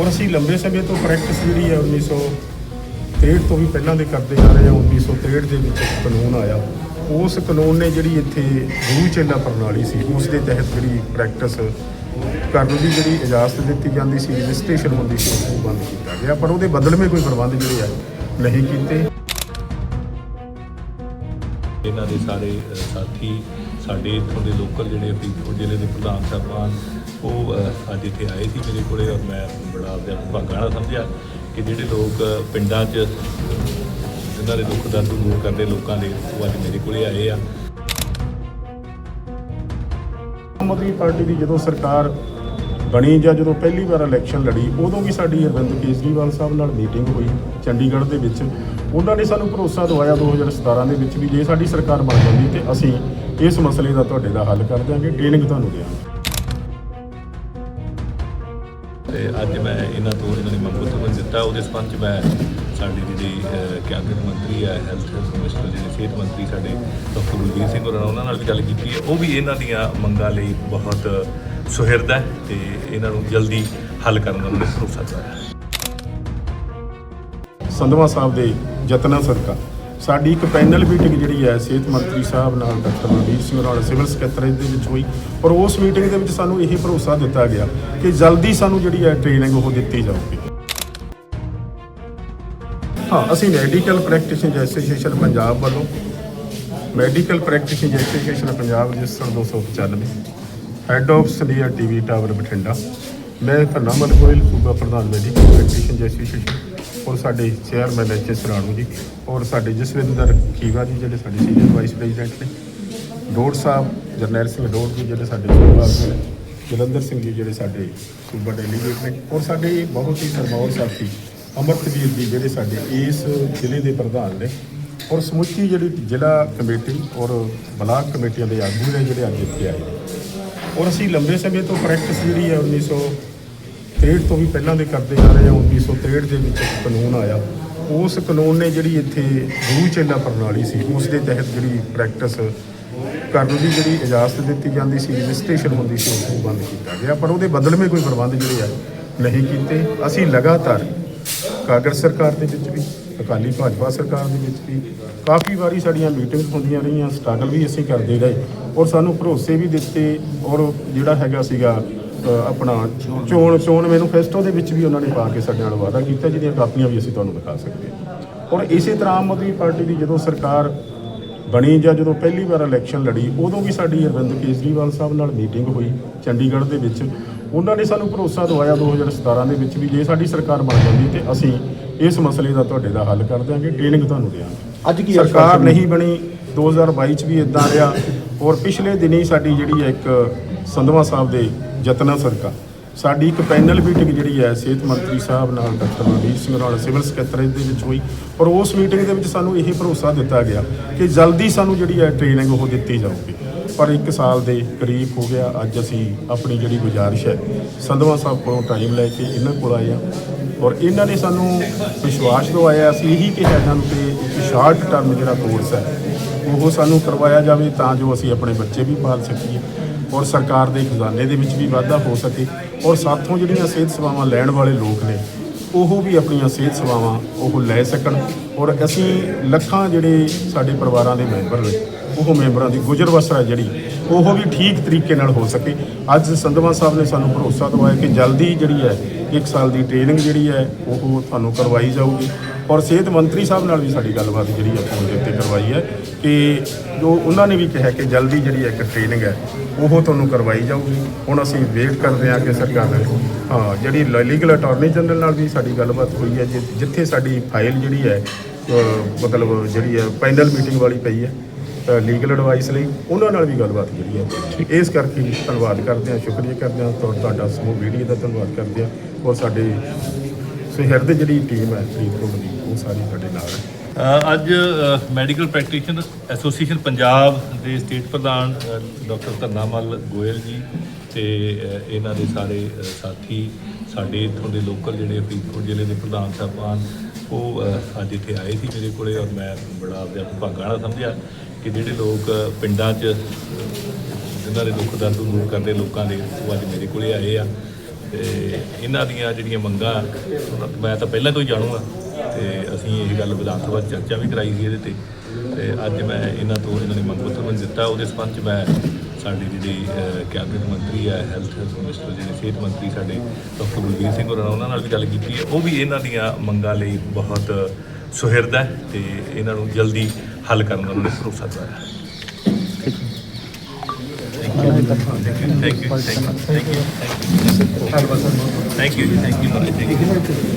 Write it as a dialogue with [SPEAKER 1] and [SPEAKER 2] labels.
[SPEAKER 1] ਔਰ ਅਸੀਂ ਲੰਬੇ ਸਮੇਂ ਤੋਂ ਪ੍ਰੈਕਟਿਸ ਜਿਹੜੀ ਹੈ 1963 ਤੋਂ ਵੀ ਪਹਿਲਾਂ ਦੇ ਕਰਦੇ ਆ ਰਹੇ ਹਾਂ 1963 ਦੇ ਵਿੱਚ ਇੱਕ ਕਾਨੂੰਨ ਆਇਆ। ਉਸ ਕਾਨੂੰਨ ਨੇ ਜਿਹੜੀ ਇੱਥੇ ਗੁਰੂ ਚੇਲਾ ਪ੍ਰਣਾਲੀ ਸੀ, ਉਸ ਦੇ ਤਹਿਤ ਜਿਹੜੀ ਪ੍ਰੈਕਟਿਸ ਕਰਨ ਦੀ ਜਿਹੜੀ ਇਜਾਜ਼ਤ ਦਿੱਤੀ ਜਾਂਦੀ ਸੀ ਰਜਿਸਟ੍ਰੇਸ਼ਨ ਹੁੰਦੀ ਸੀ ਉਹ ਬੰਦ ਕੀਤਾ ਗਿਆ। ਪਰ ਉਹਦੇ ਬਦਲਵੇਂ ਕੋਈ ਪ੍ਰਬੰਧ ਜਿਹੜੇ ਆ ਨਹੀਂ ਕੀਤੇ।
[SPEAKER 2] ਇਹਨਾਂ ਦੇ ਸਾਰੇ ਸਾਥੀ, ਸਾਡੇ ਇੱਥੋਂ ਦੇ ਲੋਕਲ ਜਿਹੜੇ ਫਰੀਦਕੋਟ ਜ਼ਿਲ੍ਹੇ ਦੇ ਪ੍ਰਧਾਨ, ਸਾਹਿਬਾਨ ਉਹ ਅੱਜ ਇੱਥੇ ਆਏ ਸੀ ਮੇਰੇ ਕੋਲੇ ਔਰ ਮੈਂ ਬੜਾ ਆਪਦਾ ਭਾਗਾਂ ਨਾਲ ਸਮਝਿਆ ਕਿ ਜਿਹੜੇ ਲੋਕ ਪਿੰਡਾਂ 'ਚ ਜਿਨ੍ਹਾਂ ਦੇ ਦੁੱਖ ਦਰਦ ਦੂਰ ਕਰਦੇ ਲੋਕਾਂ ਦੇ, ਉਹ ਅੱਜ ਮੇਰੇ ਕੋਲੇ ਆਏ ਆ।
[SPEAKER 1] ਆਮ ਆਦਮੀ ਪਾਰਟੀ ਦੀ ਜਦੋਂ ਸਰਕਾਰ ਬਣੀ ਜਾਂ ਜਦੋਂ ਪਹਿਲੀ ਵਾਰ ਇਲੈਕਸ਼ਨ ਲੜੀ, ਉਦੋਂ ਵੀ ਸਾਡੀ ਅਰਵਿੰਦ ਕੇਜਰੀਵਾਲ ਸਾਹਿਬ ਨਾਲ ਮੀਟਿੰਗ ਹੋਈ ਚੰਡੀਗੜ੍ਹ ਦੇ ਵਿੱਚ। ਉਹਨਾਂ ਨੇ ਸਾਨੂੰ ਭਰੋਸਾ ਦਵਾਇਆ 2017 ਦੇ ਵਿੱਚ ਵੀ ਜੇ ਸਾਡੀ ਸਰਕਾਰ ਬਣ ਜਾਂਦੀ ਤੇ ਅਸੀਂ ਇਸ ਮਸਲੇ ਦਾ ਤੁਹਾਡੇ ਦਾ ਹੱਲ ਕਰ ਦਿਆਂਗੇ, ਟ੍ਰੇਨਿੰਗ ਤੁਹਾਨੂੰ ਦਿਆਂਗੇ।
[SPEAKER 2] ਤੇ ਅੱਜ ਮੈਂ ਇਹਨਾਂ ਤੋਂ, ਇਹਨਾਂ ਨੇ ਮੰਗ ਪੱਤਰ ਦਿੱਤਾ। ਉਹਦੇ ਸੰਬੰਧ 'ਚ ਮੈਂ ਸਾਡੇ ਜਿਹੜੀ ਕੈਬਨਿਟ ਮੰਤਰੀ ਹੈ ਹੈਲਥ ਮਿਨਿਸਟਰ ਜਿਹੜੇ ਸਿਹਤ ਮੰਤਰੀ ਸਾਡੇ ਡਾਕਟਰ ਬਲਵੀਰ ਸਿੰਘ ਹੋਰਾਂ ਨਾਲ ਉਹਨਾਂ ਨਾਲ ਵੀ ਗੱਲ ਕੀਤੀ ਹੈ। ਉਹ ਵੀ ਇਹਨਾਂ ਦੀਆਂ ਮੰਗਾਂ ਲਈ ਬਹੁਤ ਸੁਹਿਰਦ ਹੈ ਤੇ ਇਹਨਾਂ ਨੂੰ ਜਲਦੀ ਹੱਲ ਕਰਨ ਦਾ ਉਹਨਾਂ ਭਰੋਸਾ ਦਿਵਾਇਆ
[SPEAKER 1] ਸੰਧਵਾ ਸਾਹਿਬ ਦੇ ਯਤਨਾਂ ਸਦਕਾ। ਸਾਡੀ ਇੱਕ ਪੈਨਲ ਮੀਟਿੰਗ ਜਿਹੜੀ ਹੈ ਸਿਹਤ ਮੰਤਰੀ ਸਾਹਿਬ ਨਾਲ ਡਾਕਟਰ ਮਨਦੀਪ ਸਿੰਘ ਨਾਲ ਸਿਵਲ ਸਕੱਤਰੇਤ ਦੇ ਵਿੱਚ ਹੋਈ ਔਰ ਉਸ ਮੀਟਿੰਗ ਦੇ ਵਿੱਚ ਸਾਨੂੰ ਇਹ ਭਰੋਸਾ ਦਿੱਤਾ ਗਿਆ ਕਿ ਜਲਦੀ ਸਾਨੂੰ ਜਿਹੜੀ ਹੈ ਟ੍ਰੇਨਿੰਗ ਉਹ ਦਿੱਤੀ ਜਾਊਗੀ। ਹਾਂ, ਅਸੀਂ ਮੈਡੀਕਲ ਪ੍ਰੈਕਟੀਸ਼ਨਰ ਐਸੋਸੀਏਸ਼ਨ ਪੰਜਾਬ ਵੱਲੋਂ medical practitioner association Punjab register 295 head of ਸੰਡੀਆ TV tower Bathinda, ਮੈਂ ਧੰਨਾ ਮਲ ਗੋਇਲ ਸੂਬਾ ਪ੍ਰਧਾਨ ਮੈਡੀਕਲ ਪ੍ਰੈਕਟੀਸ਼ਨਰ ਐਸੋਸੀਏਸ਼ਨ। ਔਰ ਸਾਡੇ ਚੇਅਰਮੈਨ ਐਚ ਐਸ ਰਾਣੂ ਜੀ। ਔਰ ਸਾਡੇ ਜਸਵਿੰਦਰ ਖੀਵਾ ਜੀ ਜਿਹੜੇ ਸਾਡੇ ਸੀਨੀਅਰ ਵਾਈਸ ਪ੍ਰੈਜ਼ੀਡੈਂਟ ਨੇ। ਡੋੜ ਸਾਹਿਬ, ਜਰਨੈਲ ਸਿੰਘ ਡੋੜ ਜੀ ਜਿਹੜੇ ਸਾਡੇ ਸੂਬਾ ਆਗੂ ਨੇ। ਜਲੰਧਰ ਸਿੰਘ ਜੀ ਜਿਹੜੇ ਸਾਡੇ ਸੂਬਾ ਡੈਲੀਗੇਟ ਨੇ। ਔਰ ਸਾਡੇ ਬਹੁਤ ਹੀ ਸਰਮਾਉਰ ਸਾਥੀ, ਅਮਰਤਵੀਰ ਜੀ ਜਿਹੜੇ ਸਾਡੇ ਇਸ ਜ਼ਿਲ੍ਹੇ ਦੇ ਪ੍ਰਧਾਨ ਨੇ। ਔਰ ਸਮੁੱਚੀ ਜਿਹੜੀ ਜ਼ਿਲ੍ਹਾ ਕਮੇਟੀ ਔਰ ਬਲਾਕ ਕਮੇਟੀਆਂ ਦੇ ਆਗੂ ਨੇ ਜਿਹੜੇ ਅੱਜ ਇੱਥੇ ਆਏ ਨੇ। ਔਰ ਅਸੀਂ ਲੰਬੇ ਸਮੇਂ ਤੋਂ ਪ੍ਰੈਕਟਿਸ ਜਿਹੜੀ ਹੈ 1963 ਤੋਂ ਵੀ ਪਹਿਲਾਂ ਦੇ ਕਰਦੇ ਆ ਰਹੇ ਹਾਂ 1963 ਦੇ ਵਿੱਚ ਇੱਕ ਕਾਨੂੰਨ ਆਇਆ। ਉਸ ਕਾਨੂੰਨ ਨੇ ਜਿਹੜੀ ਇੱਥੇ ਗੁਰੂ ਚੇਲਾ ਪ੍ਰਣਾਲੀ ਸੀ, ਉਸ ਦੇ ਤਹਿਤ ਜਿਹੜੀ ਪ੍ਰੈਕਟਿਸ ਕਰਨ ਦੀ ਜਿਹੜੀ ਇਜਾਜ਼ਤ ਦਿੱਤੀ ਜਾਂਦੀ ਸੀ, ਰਜਿਸਟ੍ਰੇਸ਼ਨ ਹੁੰਦੀ ਸੀ ਉਹ ਬੰਦ ਕੀਤਾ ਗਿਆ। ਪਰ ਉਹਦੇ ਬਦਲਵੇਂ ਕੋਈ ਪ੍ਰਬੰਧ ਜਿਹੜੇ ਆ, ਨਹੀਂ ਕੀਤੇ। ਅਸੀਂ ਲਗਾਤਾਰ ਕਾਂਗਰਸ ਸਰਕਾਰ ਦੇ ਵਿੱਚ ਵੀ, ਅਕਾਲੀ ਭਾਜਪਾ ਸਰਕਾਰ ਦੇ ਵਿੱਚ ਵੀ, ਕਾਫੀ ਵਾਰੀ ਸਾਡੀਆਂ ਮੀਟਿੰਗਸ ਹੁੰਦੀਆਂ ਰਹੀਆਂ ਸਟਰਗਲ ਵੀ ਅਸੀਂ ਕਰਦੇ ਰਹੇ। ਔਰ ਸਾਨੂੰ ਭਰੋਸੇ ਵੀ ਦਿੱਤੇ, ਔਰ ਜਿਹੜਾ ਹੈਗਾ ਸੀਗਾ ਅ, ਆਪਣਾ ਚੋਣ ਚੋਣ ਮੈਨੀਫੈਸਟੋ ਦੇ ਵਿੱਚ ਵੀ ਉਹਨਾਂ ਨੇ ਪਾ ਕੇ ਸਾਡੇ ਨਾਲ ਵਾਅਦਾ ਕੀਤਾ ਜਿਹਦੀਆਂ ਕਾਪੀਆਂ ਵੀ ਅਸੀਂ ਤੁਹਾਨੂੰ ਦਿਖਾ ਸਕਦੇ ਹਾਂ। ਔਰ ਇਸੇ ਤਰ੍ਹਾਂ ਆਮ ਆਦਮੀ ਪਾਰਟੀ ਦੀ ਜਦੋਂ ਸਰਕਾਰ ਬਣੀ ਜਾਂ ਜਦੋਂ ਪਹਿਲੀ ਵਾਰ ਇਲੈਕਸ਼ਨ ਲੜੀ ਉਦੋਂ ਵੀ ਸਾਡੀ ਅਰਵਿੰਦ ਕੇਜਰੀਵਾਲ ਸਾਹਿਬ ਨਾਲ ਮੀਟਿੰਗ ਹੋਈ ਚੰਡੀਗੜ੍ਹ ਦੇ ਵਿੱਚ। ਉਹਨਾਂ ਨੇ ਸਾਨੂੰ ਭਰੋਸਾ ਦਵਾਇਆ 2017 ਦੇ ਵਿੱਚ ਵੀ ਜੇ ਸਾਡੀ ਸਰਕਾਰ ਬਣ ਜਾਂਦੀ ਤੇ ਅਸੀਂ ਇਸ ਮਸਲੇ ਦਾ ਤੁਹਾਡੇ ਦਾ ਹੱਲ ਕਰ ਦਿਆਂਗੇ ਟ੍ਰੇਨਿੰਗ ਤੁਹਾਨੂੰ ਦਿਆਂਗੇ।
[SPEAKER 3] ਅੱਜ ਕੀ
[SPEAKER 1] ਸਰਕਾਰ
[SPEAKER 3] ਆਸ਼ਵਾਸਨ
[SPEAKER 1] ਨਹੀਂ ਬਣੀ 2022 ਚ ਵੀ ਇਦਾਂ ਰਿਹਾ। ਔਰ ਪਿਛਲੇ ਦਿਨੀ ਸਾਡੀ ਜਿਹੜੀ ਹੈ ਇੱਕ ਸੰਧਵਾ ਸਾਹਿਬ ਦੇ ਯਤਨਾਂ ਸਦਕਾ ਸਾਡੀ ਇੱਕ ਪੈਨਲ ਮੀਟਿੰਗ ਜਿਹੜੀ ਹੈ, ਸਿਹਤ ਮੰਤਰੀ ਸਾਹਿਬ ਨਾਲ ਡਾਕਟਰ ਮਨਦੀਪ ਸਿੰਘ ਨਾਲ, ਸਿਵਲ ਸਕੱਤਰ ਦੇ ਵਿੱਚ ਹੋਈ। ਔਰ ਉਸ ਮੀਟਿੰਗ ਦੇ ਵਿੱਚ ਸਾਨੂੰ ਇਹ ਭਰੋਸਾ ਦਿੱਤਾ ਗਿਆ ਕਿ ਜਲਦੀ ਸਾਨੂੰ ਜਿਹੜੀ ਹੈ ਟ੍ਰੇਨਿੰਗ ਉਹ ਦਿੱਤੀ ਜਾਊਗੀ। ਪਰ 1 ਸਾਲ ਦੇ ਕਰੀਬ ਹੋ ਗਿਆ, ਅੱਜ ਅਸੀਂ ਆਪਣੀ ਜਿਹੜੀ ਗੁਜ਼ਾਰਿਸ਼ ਹੈ, ਸੰਧਵਾ ਸਾਹਿਬ ਕੋਲੋਂ ਟਾਈਮ ਲੈ ਕੇ ਇਹਨਾਂ ਕੋਲ ਆਏ ਆ ਔਰ ਇਹਨਾਂ ਨੇ ਸਾਨੂੰ ਵਿਸ਼ਵਾਸ ਦਿਵਾਇਆ, ਅਸੀਂ ਇਹੀ ਕਿਹਾ ਇਹਨਾਂ ਨੂੰ ਕਿ ਇੱਕ ਸ਼ਾਰਟ ਟਰਮ ਜਿਹੜਾ ਕੋਰਸ ਹੈ, ਉਹ ਸਾਨੂੰ ਕਰਵਾਇਆ ਜਾਵੇ ਤਾਂ ਜੋ ਅਸੀਂ ਆਪਣੇ ਬੱਚੇ ਵੀ ਪਾਲ ਸਕੀਏ। ਔਰ ਸਰਕਾਰ ਦੇ ਖਜ਼ਾਨੇ ਦੇ ਵਿੱਚ ਵੀ ਵਾਧਾ ਹੋ ਸਕੇ ਔਰ ਸਾਥੋਂ ਜਿਹੜੀਆਂ ਸਿਹਤ ਸੇਵਾਵਾਂ ਲੈਣ ਵਾਲੇ ਲੋਕ ਨੇ, ਉਹ ਵੀ ਆਪਣੀਆਂ ਸਿਹਤ ਸੇਵਾਵਾਂ ਉਹ ਲੈ ਸਕਣ ਔਰ ਅਸੀਂ ਲੱਖਾਂ ਜਿਹੜੇ ਸਾਡੇ ਪਰਿਵਾਰਾਂ ਦੇ ਮੈਂਬਰ ਨੇ, ਉਹ ਮੈਂਬਰਾਂ ਦੀ ਗੁਜ਼ਰ ਬਸਰ ਹੈ ਜਿਹੜੀ, ਉਹ ਵੀ ਠੀਕ ਤਰੀਕੇ ਨਾਲ ਹੋ ਸਕੇ। ਅੱਜ ਸੰਧਵਾ ਸਾਹਿਬ ਨੇ ਸਾਨੂੰ ਭਰੋਸਾ ਦਵਾਇਆ ਕਿ ਜਲਦੀ ਜਿਹੜੀ ਹੈ ਇੱਕ ਸਾਲ ਦੀ ਟ੍ਰੇਨਿੰਗ ਜਿਹੜੀ ਹੈ, ਉਹ ਤੁਹਾਨੂੰ ਕਰਵਾਈ ਜਾਊਗੀ। ਔਰ ਸਿਹਤ ਮੰਤਰੀ ਸਾਹਿਬ ਨਾਲ ਵੀ ਸਾਡੀ ਗੱਲਬਾਤ ਜਿਹੜੀ ਹੈ ਫੋਨ ਦੇ ਉੱਤੇ ਕਰਵਾਈ ਹੈ ਕਿ ਜੋ ਉਹਨਾਂ ਨੇ ਵੀ ਕਿਹਾ ਕਿ ਜਲਦੀ ਜਿਹੜੀ ਇੱਕ ਟ੍ਰੇਨਿੰਗ ਹੈ, ਉਹ ਤੁਹਾਨੂੰ ਕਰਵਾਈ ਜਾਊਗੀ। ਹੁਣ ਅਸੀਂ ਵੇਟ ਕਰਦੇ ਹਾਂ ਕਿ ਸਰਕਾਰ ਨੇ ਹਾਂ, ਜਿਹੜੀ ਲੀਗਲ ਅਟਾਰਨੀ ਜਨਰਲ ਨਾਲ ਵੀ ਸਾਡੀ ਗੱਲਬਾਤ ਹੋਈ ਹੈ, ਜਿ- ਜਿੱਥੇ ਸਾਡੀ ਫਾਈਲ ਜਿਹੜੀ ਹੈ ਮਤਲਬ ਜਿਹੜੀ ਹੈ ਪੈਨਲ ਮੀਟਿੰਗ ਵਾਲੀ ਪਈ ਹੈ ਲੀਗਲ ਐਡਵਾਈਸ ਲਈ ਉਹਨਾਂ ਨਾਲ ਵੀ ਗੱਲਬਾਤ ਜਿਹੜੀ ਹੈ। ਇਸ ਕਰਕੇ ਧੰਨਵਾਦ ਕਰਦੇ ਹਾਂ, ਸ਼ੁਕਰੀਆ ਕਰਦੇ ਹਾਂ। ਤੁਹਾ- ਤੁਹਾਡਾ ਸਮੂਹ ਮੀਡੀਆ ਦਾ ਧੰਨਵਾਦ ਕਰਦੇ ਹਾਂ ਔਰ ਸਾਡੇ ਸੁਹਿਰਦ ਜਿਹੜੀ ਟੀਮ ਹੈ ਫਰੀਦਕੋਟ ਦੀ ਉਹ ਸਾਰੀ ਸਾਡੇ ਨਾਲ ਹੈ।
[SPEAKER 2] ਅੱਜ ਮੈਡੀਕਲ ਪ੍ਰੈਕਟੀਸ਼ਨਰ ਐਸੋਸੀਏਸ਼ਨ ਪੰਜਾਬ ਦੇ ਸਟੇਟ ਪ੍ਰਧਾਨ ਡਾਕਟਰ ਧੰਨਾਮਲ ਗੋਇਲ ਜੀ ਤੇ ਇਹਨਾਂ ਦੇ ਸਾਰੇ ਸਾਥੀ, ਸਾਡੇ ਇੱਥੋਂ ਦੇ ਲੋਕਲ ਜਿਹੜੇ ਫਰੀਦਕੋਟ ਜ਼ਿਲ੍ਹੇ ਦੇ ਪ੍ਰਧਾਨ ਸਾਹਿਬਾਨ, ਉਹ ਅੱਜ ਇੱਥੇ ਆਏ ਸੀ ਮੇਰੇ ਕੋਲੇ ਔਰ ਮੈਂ ਬੜਾ ਆਪਦਾ ਭਾਗਾਂ ਨਾਲ ਸਮਝਿਆ। ਕਿ ਜਿਹੜੇ ਲੋਕ ਪਿੰਡਾਂ 'ਚ ਅ, ਜਿਨ੍ਹਾਂ ਦੇ ਦੁੱਖ ਦਰਦ ਦੂਰ ਕਰਦੇ ਲੋਕਾਂ ਦੇ ਉਹ ਅੱਜ ਮੇਰੇ ਕੋਲੇ ਆਏ ਆ। ਤੇ ਇਹਨਾਂ ਦੀਆਂ ਜਿਹੜੀਆਂ ਮੰਗਾਂ ਉਹਨਾਂ- ਮੈਂ ਤਾਂ ਪਹਿਲਾਂ ਤੋਂ ਹੀ ਜਾਣੂਗਾ ਤੇ ਅਸੀਂ ਇਹ ਗੱਲ ਵਿਧਾਨ ਸਭਾ 'ਚ ਚਰਚਾ ਵੀ ਕਰਾਈ ਸੀ ਇਹਦੇ ਤੇ। ਤੇ ਅੱਜ ਮੈਂ ਇਹਨਾਂ ਤੋਂ ਇਹਨਾਂ ਨੇ ਮੰਗ ਪੱਤਰ ਮੈਨੂੰ ਦਿੱਤਾ। ਉਹਦੇ ਸੰਬੰਧ 'ਚ ਮੈਂ ਸਾਡੀ ਜਿਹੜੀ ਕੈਬਨਿਟ ਮੰਤਰੀ ਹੈ ਹੈਲਥ ਮਿਨਿਸਟਰ ਜਿਹੜੇ ਸਿਹਤ ਮੰਤਰੀ ਸਾਡੇ ਡਾਕਟਰ ਬਲਵੀਰ ਸਿੰਘ ਹੋਰਾਂ ਨਾਲ ਉਹਨਾਂ ਨਾਲ ਵੀ ਗੱਲ ਕੀਤੀ ਹੈ। ਉਹ ਵੀ ਇਹਨਾਂ ਦੀਆਂ ਮੰਗਾਂ ਲਈ ਬਹੁਤ ਸੁਹਿਰਦ ਹੈ ਤੇ ਇਹਨਾਂ ਨੂੰ ਜਲਦੀ ਹੱਲ ਕਰਨ ਦਾ ਉਹਨਾਂ ਨੇ ਭਰੋਸਾ ਦਵਾਇਆ thank you thank you thank you thank you thank you